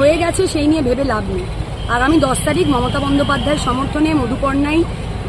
হয়ে গেছে সেই নিয়ে ভেবে লাভ নেই। আগামী দশ তারিখ মমতা বন্দ্যোপাধ্যায়ের সমর্থনে মধুকর্ণাই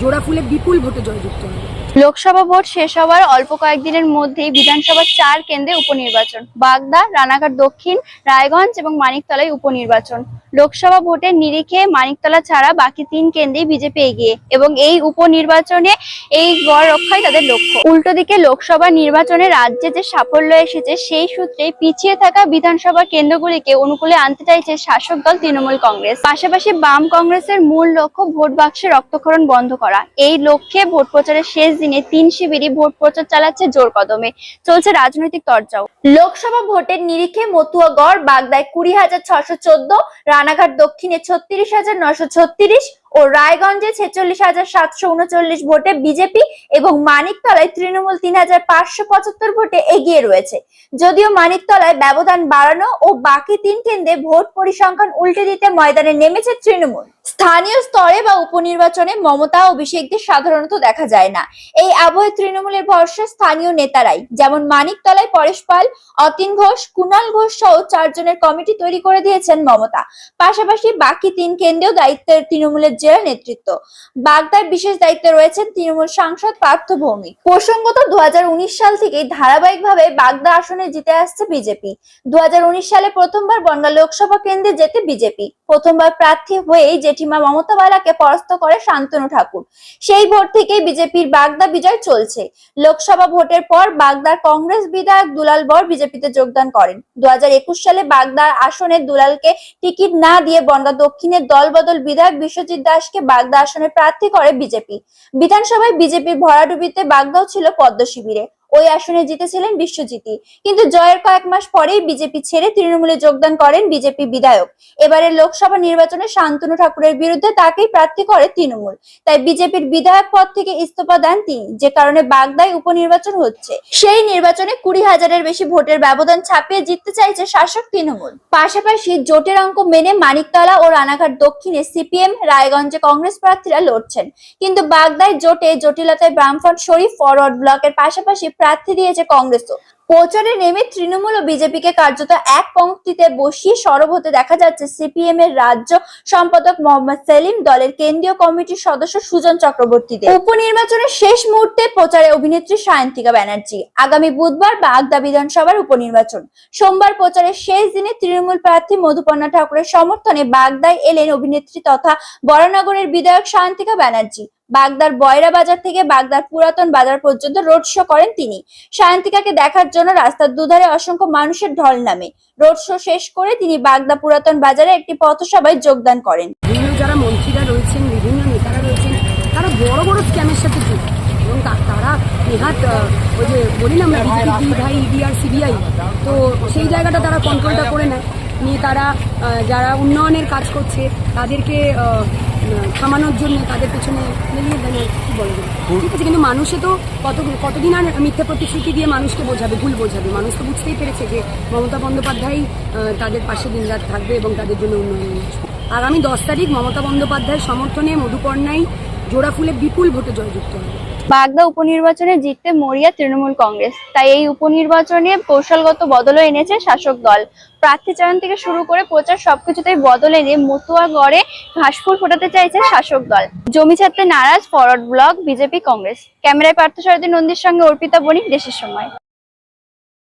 জোড়া ফুলে বিপুল ভোটে জয়যুক্ত হবে লোকসভা ভোট শেষ হওয়ার অল্প কয়েকদিনের মধ্যেই বিধানসভার চার কেন্দ্রে উপনির্বাচন, বাগদা, রানাঘাট দক্ষিণ, রায়গঞ্জ এবং মানিকতলায় উপনির্বাচন। লোকসভা ভোটের নিরিখে মানিকতলা ছাড়া বাকি তিন কেন্দ্রেই বিজেপি এগিয়ে এবং এই উপনির্বাচনে এই গড় রক্ষাই তাদের লক্ষ্য। উল্টো দিকে লোকসভা নির্বাচনে রাজ্যে যে সাফল্য এসেছে, সেই সূত্রে পিছিয়ে থাকা বিধানসভা কেন্দ্রগুলিকে অনুকূলে আনতে চাইছে শাসক দল তৃণমূল কংগ্রেস। পাশাপাশি বাম কংগ্রেসের মূল লক্ষ্য ভোট বাক্সে রক্তক্ষরণ বন্ধ করা। এই লক্ষ্যে ভোট প্রচারের শেষ দিনে তিন শিবিরই ভোট প্রচার চালাচ্ছে জোর কদমে। চলছে রাজনৈতিক তর্জাও। লোকসভা ভোটের নিরিখে মতুয়াগড়, বাগদায় কুড়ি হাজার ছশো চোদ্দ, রানাঘাট দক্ষিণে ছত্রিশ হাজার নশো ছত্রিশ ও রায়গঞ্জে ছেচল্লিশ হাজার সাতশো উনচল্লিশ ভোটে বিজেপি এবং মানিকতলায় তৃণমূল তিন হাজার পাঁচশো পঁচাত্তর ভোটে এগিয়ে রয়েছে। যদিও মানিকতলায় ব্যবধান বাড়ানো ও বাকি তিন কেন্দ্রে ভোট পরিসংখ্যান উল্টে দিতে ময়দানে নেমেছে তৃণমূল। স্থানীয় স্তরে বা উপনির্বাচনে মমতা অভিষেকদের সাধারণত দেখা যায় না। এই আবহে তৃণমূলের ভরসা স্থানীয় নেতারাই, যেমন মানিকতলায় পরেশ পাল, অতীন ঘোষ কুণাল ঘোষ সহ চারজনের কমিটি তৈরি করে দিয়েছেন মমতা। পাশাপাশি বাকি তিন কেন্দ্রেও দায়িত্বের তৃণমূলের জেলা নেতৃত্ব। বাগদার বিশেষ দায়িত্বে রয়েছেন তৃণমূল সাংসদ পার্থ ভৌমিক। প্রসঙ্গত দু সাল থেকেই ধারাবাহিকভাবে বাগদা আসনে জিতে আসছে বিজেপি। দু সালে প্রথমবার বনগাঁ লোকসভা কেন্দ্রে যেতে বিজেপি। প্রথমবার প্রার্থী হয়েই জেঠিমা মমতা বালাকে পরাস্ত করে শান্তনু ঠাকুর। সেই ভোট থেকেই বিজেপির বাগদা বিজয় চলছে। লোকসভা ভোটের পর বাগদার কংগ্রেস বিধায়ক দুলাল বর বিজেপিতে যোগদান করেন। দু হাজার একুশ সালে বাগদার আসনে দুলালকে টিকিট না দিয়ে বনগাঁ দক্ষিণের দলবদল বিধায়ক বিশ্বজিৎ দাসকে বাগদা আসনে প্রার্থী করে বিজেপি। বিধানসভায় বিজেপির ভরাডুবিতে বাগদাও ছিল পদ্ম শিবিরে ওই আসনে জিতেছিলেন বিশ্বজিৎই। কিন্তু জয়ের কয়েক মাস পরেই বিজেপি ছেড়ে তৃণমূলে যোগদান করেন বিজেপি বিধায়ক। এবারের লোকসভা নির্বাচনে শান্তনু ঠাকুরের বিরুদ্ধে তাকেই প্রার্থী করে তৃণমূল। তাই বিজেপির বিধায়ক পদ থেকে ইস্তফা দেন তিনি, যে কারণে বাগদায় উপনির্বাচন হচ্ছে। সেই নির্বাচনে কুড়ি হাজারের বেশি ভোটের ব্যবধান ছাপিয়ে জিততে চাইছে শাসক তৃণমূল। পাশাপাশি জোটের অঙ্ক মেনে মানিকতলা ও রানাঘাট দক্ষিণে সিপিএম, রায়গঞ্জে কংগ্রেস প্রার্থীরা লড়ছেন। কিন্তু বাগদায় জোটে জটিলতায় বামফ্রন্ট শরীফ ফরওয়ার্ড ব্লকের পাশাপাশি প্রার্থী দিয়েছে কংগ্রেসও প্রচারে নেমে তৃণমূল ও বিজেপিকে কার্যত এক পংক্তিতে বসিয়ে সরব হতে দেখা যাচ্ছে সিপিএম এর রাজ্য সম্পাদক মোহাম্মদ সেলিম, দলের কেন্দ্রীয় কমিটির সদস্য সুজন চক্রবর্তীদের। উপনির্বাচনের শেষ মুহূর্তে প্রচারে অভিনেত্রী সায়ন্তিকা ব্যানার্জি। আগামী বুধবার বাগদা বিধানসভার উপনির্বাচন। সোমবার প্রচারের শেষ দিনে তৃণমূল প্রার্থী মধুপর্ণা ঠাকুরের সমর্থনে বাগদায় এলেন অভিনেত্রী তথা বরানগরের বিধায়ক সায়ন্তিকা ব্যানার্জি। বাগদার বয়রা বাজার থেকে বাগদার পুরাতন বাজার পর্যন্ত রোড শো করেন তিনি সায়ন্তিকাকে দেখার জন্য রাস্তার দুধারে অসংখ্য মানুষের ঢল নামে রোড শো শেষ করে তিনি বাগদা পুরাতন বাজারে একটি পথসভায় যোগদান করেন যারা মন্ত্রীরা রয়েছেন বিভিন্ন নেতারা রয়েছেন তারা বড় বড় স্ক্যামের সাথে যুক্ত এবং তারা ওই যে বলি না আমরা ভাই সিবিআই তো সেই জায়গাটা তারা কন্ট্রোলটা করে নেয় নিয়ে তারা যারা উন্নয়নের কাজ করছে তাদেরকে থামানোর জন্য তাদের পেছনে মিলিয়ে দেন কি বলব ঠিক আছে কিন্তু মানুষে তো কত কতদিন আর মিথ্যে প্রতিশ্রুতি দিয়ে মানুষকে বোঝাবে ভুল বোঝাবে। মানুষ তো বুঝতেই পেরেছে যে মমতা বন্দ্যোপাধ্যায় তাদের পাশে দিনরাত থাকবে এবং তাদের জন্য উন্নয়ন নিয়ে আগামী দশ তারিখ মমতা বন্দ্যোপাধ্যায়ের সমর্থনে মধুকর্ণাই জোড়া ফুলে বিপুল ভোটে জয়যুক্ত হবে। বাগদা উপনির্বাচনে জিততে মরিয়া তৃণমূল কংগ্রেস। তাই এই উপনির্বাচনে কৌশলগত বদলও এনেছে শাসক দল। প্রার্থী চয়ন থেকে শুরু করে প্রচার সবকিছুতেই বদল এনে মতুয়া গড়ে ঘাসফুল ফোটাতে চাইছে শাসক দল। জমি ছাড়তে নারাজ ফরওয়ার্ড ব্লক বিজেপি কংগ্রেস। ক্যামেরায় পার্থ সারদী নন্দীর সঙ্গে অর্পিতা বণিক দেশের সময়।